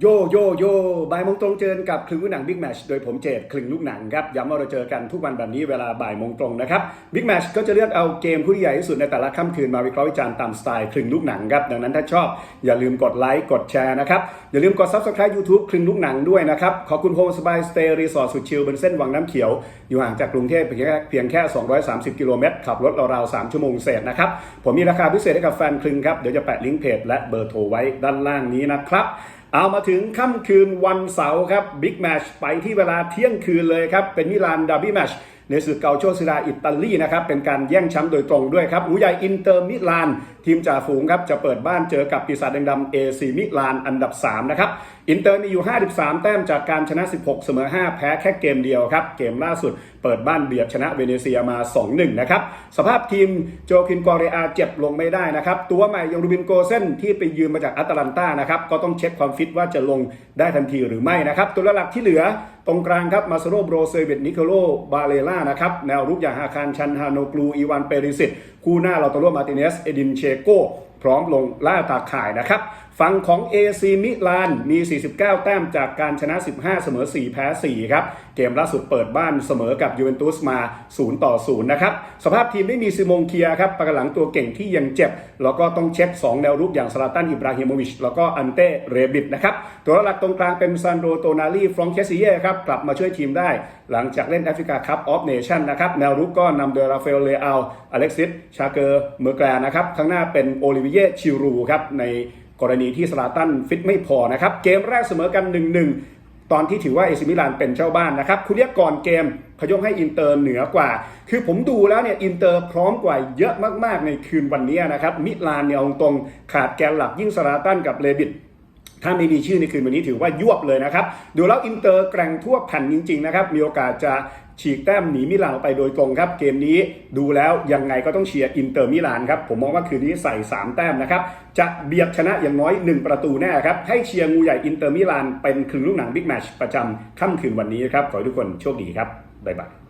โยโยโยบ่ายโมงตรงเจอกับคลึงลูกหนังบิ๊กแมชโดยผมเจดคลึงลูกหนังครับย้ำว่าเราเจอกันทุกวันแบบนี้เวลาบ่ายโมงตรงนะครับบิ๊กแมชก็จะเลือกเอาเกมคู่ที่ใหญ่ที่สุดในแต่ละค่ำคืนมาวิเคราะห์วิจารณ์ตามสไตล์คลึงลูกหนังครับดังนั้นถ้าชอบอย่าลืมกดไลค์กดแชร์นะครับอย่าลืมกด subscribe YouTube คลึงลูกหนังด้วยนะครับขอบคุณโฮมสบายสเตย์รีสอร์ทสุดชิลบนเส้นวังน้ำเขียว อยู่ห่างจากกรุงเทพเพียงแค่เพียงแค่ 230 กิโลเมตรขับรถราวๆ3ชั่วโมงเศษนะครับผมมีราคาพิเศษให้กับแฟนคลึงครับเดี๋ยวจะแปะลิงก์เพจและเบอร์โทรไว้ด้านล่างนี้นะครับ เอามาถึงค่ำคืนวันเสาร์ครับบิ๊กแมชไปที่เวลาเที่ยงคืนเลยครับ เป็นมิลานดาร์บี้แมช ในศึกเกาโชซิราอิตาลีนะครับเป็นการแย่งแชมป์โดยตรงด้วยครับหูใหญ่อินเตอร์มิลาน ทีมจ่าฝูงครับจะเปิดบ้านเจอกับปีศาจแดงดำเอซีมิลานอันดับ 3 นะครับ อินเตอร์มีอยู่ 53 แต้มจากการชนะ 16 เสมอ 5 แพ้แค่เกมเดียวครับ เกมล่าสุดเปิดบ้านเบียดชนะเวเนเซียมา 2-1 นะครับ สภาพทีมโจคินกอเรอาเจ็บลงไม่ได้นะครับ ตัวใหม่ยังรูบินโกเซนที่ไปยืมมาจากอัตแลนตานะครับ ก็ต้องเช็คความฟิตว่าจะลงได้ทันทีหรือไม่นะครับ ตัวหลักที่เหลือ ตรงกลางครับมาซโรโบรเซเวตนิโคโลบาเลล่านะครับแนวรุกอย่างฮาคารชันฮาโนกลูอีวานเปริสิตคู่หน้าเราตโรมาติเนสเอดินเชโก พร้อมลงล่าตาข่ายนะครับ ฝั่งของ AC มิลานมี 49 แต้มจากการชนะ 15 เสมอ 4 แพ้ 4 ครับ เกมล่าสุดเปิดบ้านเสมอกับยูเวนตุสมา 0 ต่อ 0 นะครับ สภาพทีมไม่มีซิมงเคียครับประกหลังตัวเก่งที่ยังเจ็บ แล้วก็ต้องเช็ค 2 แนวรุกอย่างสลาตัน อิบราฮิโมวิช แล้วก็อันเต้เรบิดนะครับ ตัวหลักตรงกลางเป็นซานโดโตนาลีฟรองเคซิเย่ครับ กลับมาช่วยทีมได้ หลังจากเล่นแอฟริกาคัพออฟเนชั่นนะครับ แนวรุกก็นำโดยราฟาเอลเลอาลอเล็กซิส ชาเกอร์ เมอร์แกลนะครับ ข้างหน้าเป็นโอลิเวียชิรูครับในกรณีที่สลาตันฟิตไม่พอนะครับ เกมแรกเสมอกัน 1-1 ตอนที่ถือว่าเอซิมิลานเป็นเจ้าบ้านนะครับคุณเรียกก่อนเกมขยกให้อินเตอร์เหนือกว่า คือผมดูแล้วเนี่ยอินเตอร์พร้อมกว่าเยอะมากๆในคืนวันนี้นะครับมิลานเนี่ยตรงขาดแกนหลักยิ่งสลาตันกับเลบิดถ้าไม่มีชื่อในคืนวันนี้ถือว่ายวบเลยนะครับ ดูแล้วอินเตอร์แกร่งทั่วแผ่นจริงๆนะครับ มีโอกาสจะ ฉีกแต้มหนีมิลานไปโดยตรงครับ เกมนี้ดูแล้วยังไงก็ต้องเชียร์อินเตอร์มิลานครับ ผมมองว่าคืนนี้ใส่ 3 แต้มนะครับ จะเบียดชนะอย่างน้อย 1 ประตูแน่ครับ ให้เชียร์งูใหญ่อินเตอร์มิลานเป็นครึ่งลูกหนังบิ๊กแมชประจำค่ำคืนวันนี้ครับ ขอให้ทุกคนโชคดีครับ บ๊ายบาย